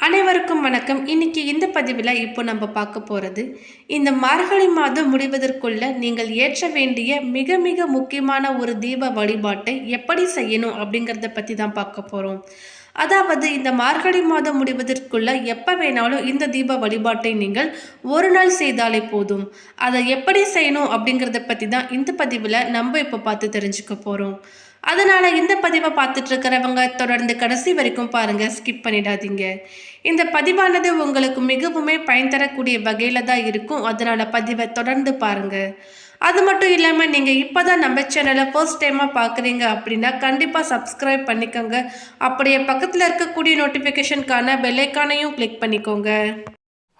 அனைவருக்கும் வணக்கம். இன்னைக்கு இந்த பதிவில் இப்போ நம்ம பார்க்க போகிறது இந்த மார்கழி மாதம் முடிவதற்குள்ள நீங்கள் ஏற்ற வேண்டிய மிக மிக முக்கியமான ஒரு தீப வழிபாட்டை எப்படி செய்யணும் அப்படிங்கிறத பற்றி தான் பார்க்க போகிறோம் அதாவது இந்த மார்கழி மாதம் முடிவதற்குள்ள எப்போ வேணாலும் இந்த தீப வழிபாட்டை நீங்கள் ஒரு நாள் செய்தாலே போதும். அதை எப்படி செய்யணும் அப்படிங்கிறத பற்றி தான் இந்த பதிவில் நம்ம இப்போ பார்த்து தெரிஞ்சுக்க போகிறோம் அதனால் இந்த பதிவை பார்த்துட்டு இருக்கிறவங்க தொடர்ந்து கடைசி வரைக்கும் பாருங்கள் ஸ்கிப் பண்ணிடாதீங்க. இந்த பதிவானது உங்களுக்கு மிகவுமே பயன் தரக்கூடிய வகையில் தான் இருக்கும். அதனால் பதிவை தொடர்ந்து பாருங்கள் அது மட்டும் இல்லாமல் நீங்கள் இப்போ தான் நம்ம சேனலை ஃபர்ஸ்ட் டைமாக பார்க்குறீங்க அப்படின்னா கண்டிப்பாக சப்ஸ்கிரைப் பண்ணிக்கோங்க. அப்படியே பக்கத்தில் இருக்கக்கூடிய நோட்டிஃபிகேஷனுக்கான பெல்லைக்கானையும் கிளிக் பண்ணிக்கோங்க.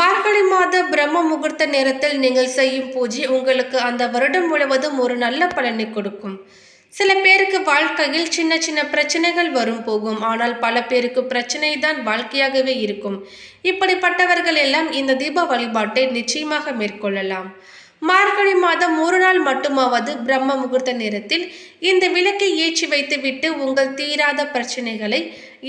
மார்கழி மாத பிரம்ம முகூர்த்த நேரத்தில் நீங்கள் செய்யும் பூஜை உங்களுக்கு அந்த வருடம் முழுவதும் ஒரு நல்ல பலனை கொடுக்கும். சில பேருக்கு வாழ்க்கையில் சின்ன சின்ன பிரச்சனைகள் வரும் போகும். ஆனால் பல பேருக்கு பிரச்சனை தான் வாழ்க்கையாகவே இருக்கும். இப்படிப்பட்டவர்கள் எல்லாம் இந்த தீப வழிபாட்டை நிச்சயமாக மேற்கொள்ளலாம். மார்கழி மாதம் ஒரு நாள் மட்டுமாவது பிரம்ம முகூர்த்த நேரத்தில் இந்த விளக்கை ஏற்றி வைத்துவிட்டு உங்கள் தீராத பிரச்சனைகளை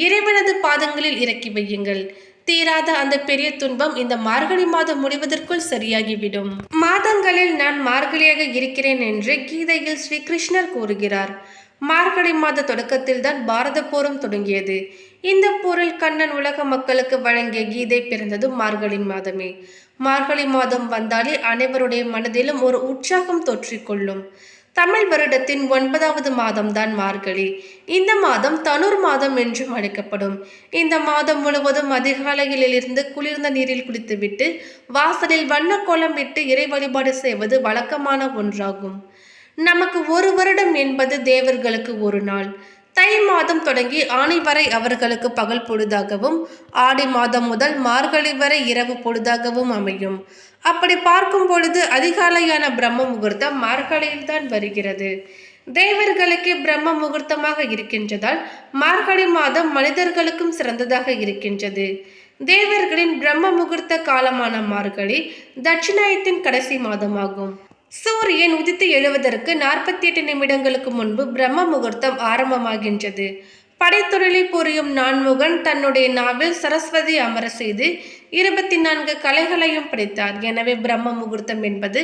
இறைவனது பாதங்களில் இறக்கி வையுங்கள். தீராத அந்த பெரிய துன்பம் இந்த மார்கழி மாதம் முடிவதற்குள் சரியாகிவிடும். மாதங்களில் நான் மார்கழியாக இருக்கிறேன் என்று கீதையில் ஸ்ரீ கிருஷ்ணர் கூறுகிறார். மார்கழி மாத தொடக்கத்தில் தான் பாரத போரும் தொடங்கியது. இந்த போரில் கண்ணன் உலக மக்களுக்கு வழங்கிய கீதை பிறந்ததும் மார்கழி மாதமே. மார்கழி மாதம் வந்தாலே அனைவருடைய மனதிலும் ஒரு உற்சாகம் தொற்றிக்கொள்ளும். தமிழ் வருடத்தின் ஒன்பதாவது மாதம்தான் மார்கழி. இந்த மாதம் தனுர் மாதம் என்றும் அழைக்கப்படும். இந்த மாதம் முழுவதும் அதிகாலையிலிருந்து குளிர்ந்த நீரில் குளித்துவிட்டு வாசலில் வண்ண கோலம் விட்டு இறை வழிபாடு செய்வது வழக்கமான ஒன்றாகும். நமக்கு ஒரு வருடம் என்பது தேவர்களுக்கு ஒரு நாள். தை மாதம் தொடங்கி ஆணி வரை அவர்களுக்கு பகல் பொழுதாகவும் ஆடி மாதம் முதல் மார்கழி வரை இரவு பொழுதாகவும் அமையும். அப்படி பார்க்கும் பொழுது அதிகாலையான பிரம்ம முகூர்த்தம் மார்கழியில்தான் வருகிறது. தேவர்களுக்கு பிரம்ம முகூர்த்தமாக இருக்கின்றதால் மார்கழி மாதம் மனிதர்களுக்கும் சிறந்ததாக இருக்கின்றது. தேவர்களின் பிரம்ம முகூர்த்த காலமான மார்கழி தட்சிணாயத்தின் கடைசி மாதமாகும். சூரியன் உதித்து எழுவதற்கு நாற்பத்தி எட்டு நிமிடங்களுக்கு முன்பு பிரம்ம முகூர்த்தம் ஆரம்பமாகின்றது. படைத்துறையில் புரியும் நான்முகன் தன்னுடைய நாவில் சரஸ்வதி அமர செய்து இருபத்தி நான்கு கலைகளையும் படைத்தார். எனவே பிரம்ம முகூர்த்தம் என்பது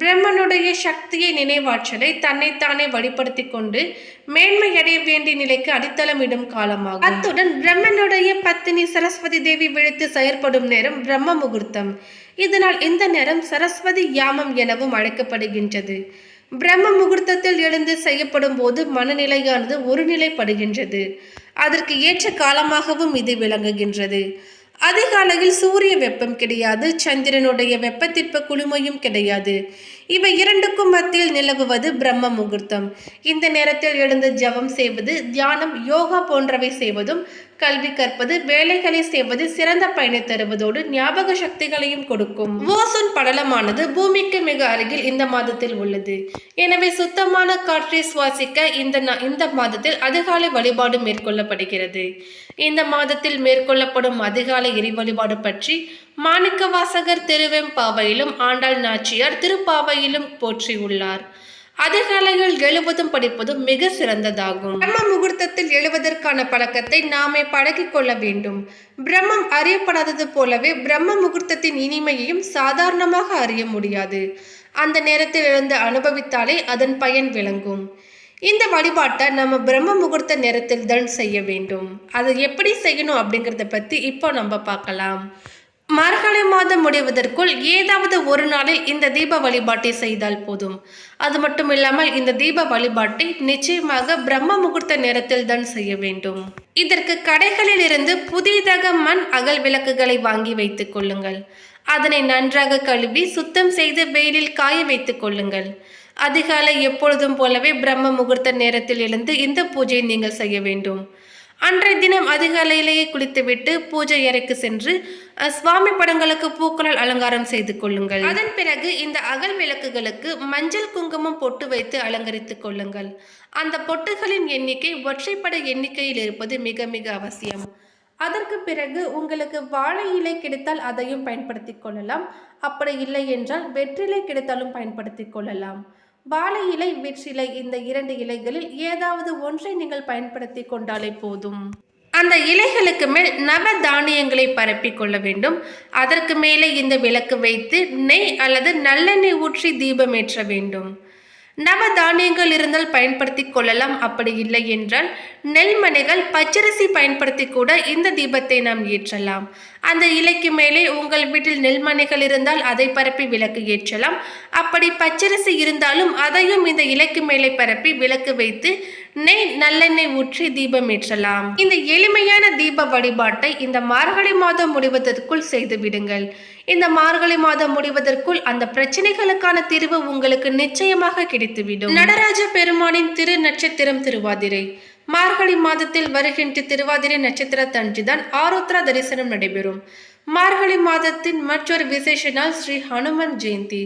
பிரம்மனுடைய சக்தியை நினைவாற்றலை தன்னைத்தானே வழிபடுத்தி கொண்டு மேன்மையடைய வேண்டிய நிலைக்கு அடித்தளமிடும் காலமாகும். அத்துடன் பிரம்மனுடைய பத்தினி சரஸ்வதி தேவி விழித்து செயற்படும் நேரம் பிரம்ம முகூர்த்தம். இதனால் இந்த நேரம் சரஸ்வதி யாமம் எனவும் அழைக்கப்படுகின்றது. பிரம்ம முகூர்த்தத்தில் எழுந்து செய்யப்படும் போது மனநிலையானது ஒருநிலைப்படுகின்றது. அதற்கு ஏற்ற காலமாகவும் இது விளங்குகின்றது. அதிகாலையில் சூரிய வெப்பம் கிடையாது சந்திரனுடைய வெப்பத்திற்ப குளுமையும் கிடையாது. இவை இரண்டுக்கும் மத்தியில் நிலவுவது பிரம்ம முகூர்த்தம். இந்த நேரத்தில் எழுந்து ஜபம் செய்வது தியானம் யோகா போன்றவை செய்வதும் கல்வி கற்பது வேலைகளை செய்வது சிறந்த பயனை தருவதோடு ஞாபக சக்திகளையும் கொடுக்கும். ஓசோன் படலமானது பூமிக்கு மிக அருகில் இந்த மாதத்தில் உள்ளது. எனவே சுத்தமான காற்றை சுவாசிக்க இந்த இந்த மாதத்தில் அதிகாலை வழிபாடு மேற்கொள்ளப்படுகிறது. இந்த மாதத்தில் மேற்கொள்ளப்படும் அதிகாலை இறை வழிபாடு பற்றி மாணிக்க வாசகர் திருவெம்பாவையிலும் ஆண்டாள் நாச்சியார் திருப்பாவையிலும் போற்றியுள்ளார். அதிகாலையில் எழுவதும் படிப்பதும் மிக சிறந்ததாகும். பிரம்ம முகூர்த்தத்தில் எழுவதற்கான பழக்கத்தை நாமே பழகிக் கொள்ள வேண்டும். பிரம்மம் அறியப்படாதது போலவே பிரம்ம முகூர்த்தத்தின் இனிமையையும் சாதாரணமாக அறிய முடியாது. அந்த நேரத்தில் இருந்து அனுபவித்தாலே அதன் பயன் விளங்கும். இந்த வழிபாட்டை நம்ம பிரம்ம முகூர்த்த நேரத்தில் தான் செய்ய வேண்டும். அதை எப்படி செய்யணும் அப்படிங்கிறத பற்றி இப்போ நம்ம பார்க்கலாம். மார்கழி மாதம் முடிவதற்குள் ஏதாவது ஒரு நாளில் இந்த தீப வழிபாட்டை செய்தால் போதும். அது மட்டும் இல்லாமல் இந்த தீப வழிபாட்டை நிச்சயமாக பிரம்ம முகூர்த்த நேரத்தில் தான் செய்ய வேண்டும். இதற்கு கடைகளில் இருந்து புதிதாக மண் அகல் விளக்குகளை வாங்கி வைத்துக் கொள்ளுங்கள். அதனை நன்றாக கழுவி சுத்தம் செய்து வெயிலில் காய வைத்துக் கொள்ளுங்கள். அதிகாலை எப்பொழுதும் போலவே பிரம்ம முகூர்த்த நேரத்தில் எழுந்து இந்த பூஜையை நீங்கள் செய்ய வேண்டும். அன்றைய தினம் அதிகாலையிலேயே குளித்துவிட்டு பூஜை அறைக்கு சென்று சுவாமி படங்களுக்கு பூக்களால் அலங்காரம் செய்து கொள்ளுங்கள். அதன் பிறகு இந்த அகல் விளக்குகளுக்கு மஞ்சள் குங்குமம் பொட்டு வைத்து அலங்கரித்துக் கொள்ளுங்கள். அந்த பொட்டுகளின் எண்ணிக்கை ஒற்றைப்படை எண்ணிக்கையில் இருப்பது மிக மிக அவசியம். அதற்கு பிறகு உங்களுக்கு வாழை இலை கிடைத்தால் அதையும் பயன்படுத்திக் கொள்ளலாம். அப்படி இல்லை என்றால் வெற்றிலை கிடைத்தாலும் பயன்படுத்திக் கொள்ளலாம். வாழை இலை வெற்றிலை இந்த இரண்டு இலைகளில் ஏதாவது ஒன்றை நீங்கள் பயன்படுத்தி கொண்டாலே போதும். அந்த இலைகளுக்கு மேல் நவ தானியங்களை பரப்பிக் கொள்ள வேண்டும். அதற்கு மேலே இந்த விளக்கு வைத்து நெய் அல்லது நல்லெண்ணெய் ஊற்றி தீபமேற்ற வேண்டும். நவ தானியங்கள் இருந்தால் பயன்படுத்தி கொள்ளலாம். அப்படி இல்லை என்றால் நெல்மணிகள் பச்சரிசி பயன்படுத்தி கூட இந்த தீபத்தை நாம் ஏற்றலாம். அந்த இலைக்கு மேலே உங்கள் வீட்டில் நெல்மணிகள் இருந்தால் அதை பரப்பி விளக்கு ஏற்றலாம். அப்படி பச்சரிசி இருந்தாலும் அதையும் இந்த இலைக்கு மேலே பரப்பி விளக்கு வைத்து நெய் நல்லெண்ணெய் ஊற்றி தீபம் ஏற்றலாம். இந்த எளிமையான தீப வழிபாட்டை இந்த மார்கழி மாதம் முடிவதற்குள் செய்து விடுங்கள். இந்த மார்கழி மாதம் முடிவதற்குள் அந்த பிரச்சனைகளுக்கான தீர்வு உங்களுக்கு நிச்சயமாக கிடைத்துவிடும். நடராஜ பெருமானின் திரு நட்சத்திரம் திருவாதிரை. மார்கழி மாதத்தில் வருகின்ற திருவாதிரை நட்சத்திரத்தன்றுதான் ஆருத்ரா தரிசனம் நடைபெறும். மார்கழி மாதத்தின் மற்றொரு விசேஷ நாள் ஸ்ரீ ஹனுமன் ஜெயந்தி.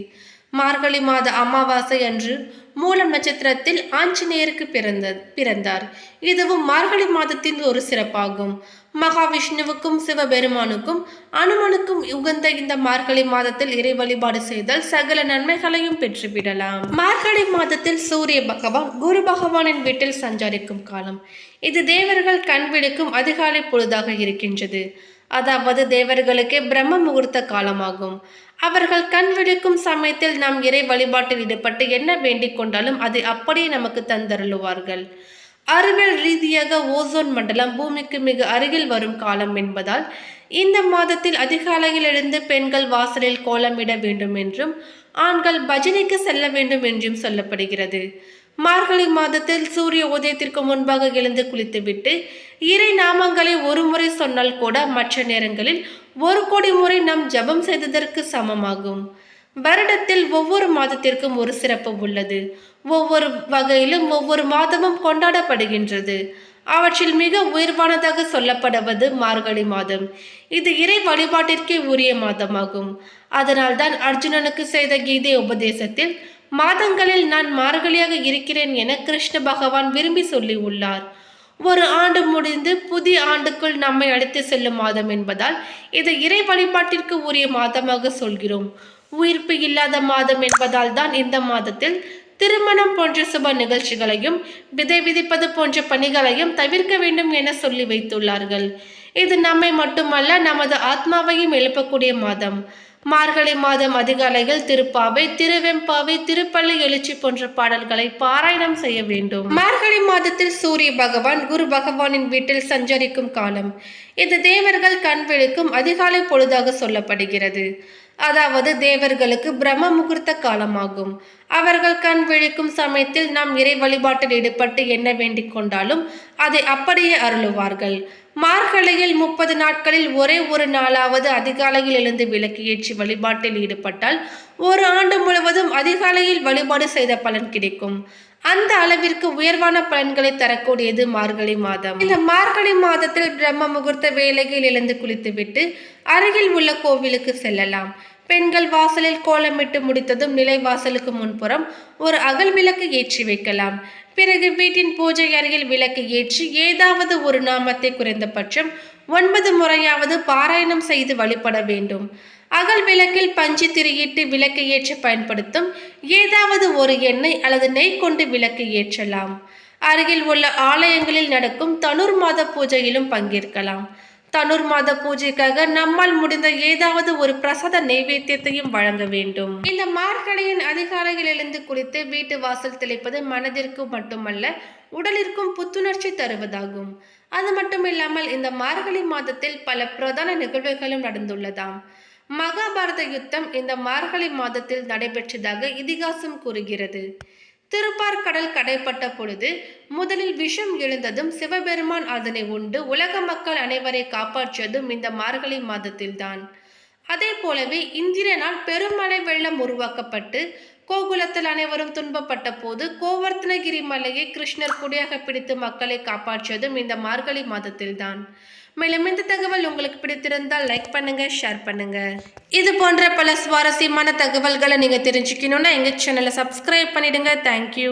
மார்கழி மாத அமாவாசை அன்று மூலம் நட்சத்திரத்தில் ஆஞ்சநேயருக்கு பிறந்த பிறந்தார். இதுவும் மார்கழி மாதத்தின் ஒரு சிறப்பாகும். மகாவிஷ்ணுவுக்கும் சிவபெருமானுக்கும் அனுமனுக்கும் உகந்த இந்த மார்கழி மாதத்தில் இறை வழிபாடு செய்தால் சகல நன்மைகளையும் பெற்றுவிடலாம். மார்கழி மாதத்தில் சூரிய பகவான் குரு பகவானின் வீட்டில் சஞ்சரிக்கும் காலம். இது தேவர்கள் கண் விழிக்கும் அதிகாலை பொழுதாக இருக்கின்றது. அதாவது தேவர்களுக்கே பிரம்ம முகூர்த்த காலமாகும். அவர்கள் கண் விழிக்கும் சமயத்தில் நாம் இறை வழிபாட்டில் ஈடுபட்டு என்ன வேண்டிக் கொண்டாலும் அதை அப்படியே நமக்கு தந்தருளுவார்கள். அறிவியல் ரீதியாக ஓசோன் மண்டலம் பூமிக்கு மிக அருகில் வரும் காலம் என்பதால் இந்த மாதத்தில் அதிகாலையில் எழுந்து பெண்கள் வாசலில் கோலமிட வேண்டும் என்றும் ஆண்கள் பஜனைக்கு செல்ல வேண்டும் என்றும் சொல்லப்படுகிறது. மார்கழி மாதத்தில் சூரிய உதயத்திற்கு முன்பாக எழுந்து குளித்துவிட்டு இறை நாமங்களை ஒரு முறை சொன்னால் கூட மற்ற நேரங்களில் ஒரு கோடி முறை நாம் ஜெபம் செய்ததற்கு சமமாகும். வருடத்தில் ஒவ்வொரு மாதத்திற்கும் ஒரு சிறப்பு உள்ளது. ஒவ்வொரு வகையிலும் ஒவ்வொரு மாதமும் கொண்டாடப்படுகின்றது. அவற்றில் மிக உயர்வானதாக சொல்லப்படுவது மார்கழி மாதம். இது இறை வழிபாட்டிற்கே உரிய மாதமாகும். அதனால்தான் அர்ஜுனனுக்கு செய்த கீதை உபதேசத்தில் மாதங்களில் நான் மார்கழியாக இருக்கிறேன் என கிருஷ்ண பகவான் விரும்பி சொல்லி உள்ளார். ஒரு ஆண்டு முடிந்து புதிய ஆண்டுக்குள் நம்மை அழைத்து செல்லும் மாதம் என்பதால் இதை இறை வழிபாட்டிற்கு உரிய மாதமாக சொல்கிறோம். உயிர்ப்பு இல்லாத மாதம் என்பதால் தான் இந்த மாதத்தில் திருமணம் போன்ற சுப நிகழ்ச்சிகளையும் விதை விதிப்பது போன்ற பணிகளையும் தவிர்க்க வேண்டும் என சொல்லி வைத்துள்ளார்கள். இது நம்மை மட்டுமல்ல நமது ஆத்மாவையும் எழுப்பக்கூடிய மாதம். மார்கழி மாதம் அதிகாலையில் திருப்பாவை திருவெம்பாவை திருப்பள்ளி எழுச்சி போன்ற பாடல்களை பாராயணம் செய்ய வேண்டும். மார்கழி மாதத்தில் சூரிய பகவான் குரு பகவானின் வீட்டில் சஞ்சரிக்கும் காலம். இது தேவர்கள் கண் விழிக்கும் அதிகாலை பொழுதாக சொல்லப்படுகிறது. அதாவது தேவர்களுக்கு பிரம்ம முகூர்த்த காலமாகும். அவர்கள் கண் விழிக்கும் சமயத்தில் நாம் இறை வழிபாட்டில் ஈடுபட்டு என்ன வேண்டிக் கொண்டாலும் அதை அப்படியே அருளுவார்கள். மார்கழியில் முப்பது நாட்களில் ஒரே ஒரு நாளாவது அதிகாலையில் எழுந்து விளக்கு ஏற்றி வழிபாட்டில் ஈடுபட்டால் ஒரு ஆண்டு முழுவதும் அதிகாலையில் வழிபாடு செய்த பலன் கிடைக்கும். அந்த அளவிற்கு உயர்வான பலன்களை தரக்கூடியது மார்கழி மாதம். இந்த மார்கழி மாதத்தில் பிரம்ம முகூர்த்த வேலையில் எழுந்து குளித்துவிட்டு அருகில் உள்ள கோவிலுக்கு செல்லலாம். பெண்கள் வாசலில் கோலமிட்டு முடித்ததும் நிலை வாசலுக்கு முன்புறம் ஒரு அகல் விளக்கு ஏற்றி வைக்கலாம். பிறகு வீட்டின் பூஜை அறையில் விளக்கு ஏற்றி ஏதாவது ஒரு நாமத்தை குறைந்தபட்சம் ஒன்பது முறையாவது பாராயணம் செய்து வழிபட வேண்டும். அகல் விளக்கில் பஞ்சு திரியிட்டு விளக்கு ஏற்ற பயன்படுத்தும் ஏதாவது ஒரு எண்ணெய் அல்லது நெய் கொண்டு விளக்கு ஏற்றலாம். அருகில் உள்ள ஆலயங்களில் நடக்கும் தனுர் மாத பூஜையிலும் பங்கேற்கலாம். தனுர் மாத பூஜைக்காக நம்மால் முடிந்த ஏதாவது ஒரு பிரசாத நைவேத்தியத்தையும் வழங்க வேண்டும். இந்த மார்கழியின் அதிகாலையில் எழுந்து குளித்து வீட்டு வாசல் தெளிப்பது மனதிற்கு மட்டுமல்ல உடலிற்கும் புத்துணர்ச்சி தருவதாகும். அது மட்டும் இல்லாமல் இந்த மார்கழி மாதத்தில் பல பிரதான நிகழ்வுகளும் நடந்துள்ளதாம். மகாபாரத யுத்தம் இந்த மார்கழி மாதத்தில் நடைபெற்றதாக இதிகாசம் கூறுகிறது. திருப்பார்கடல் கடைப்பட்ட பொழுது முதலில் விஷம் எழுந்ததும் சிவபெருமான் அதனை உண்டு உலக மக்கள் அனைவரை காப்பாற்றியதும் இந்த மார்கழி மாதத்தில்தான். அதே போலவே இந்திரனால் பெருமழை வெள்ளம் உருவாக்கப்பட்டு கோகுலத்தில் அனைவரும் துன்பப்பட்ட போது கோவர்த்தனகிரி மலையை கிருஷ்ணர் குடியாக பிடித்து மக்களை காப்பாற்றியதும் இந்த மார்கழி மாதத்தில்தான். மேலும் இந்த தகவல் உங்களுக்கு பிடித்திருந்தால் லைக் பண்ணுங்க ஷேர் பண்ணுங்க. இது போன்ற பல சுவாரஸ்யமான தகவல்களை நீங்க தெரிஞ்சுக்கணும்னா எங்க சேனலை சப்ஸ்கிரைப் பண்ணிடுங்க. தேங்க்யூ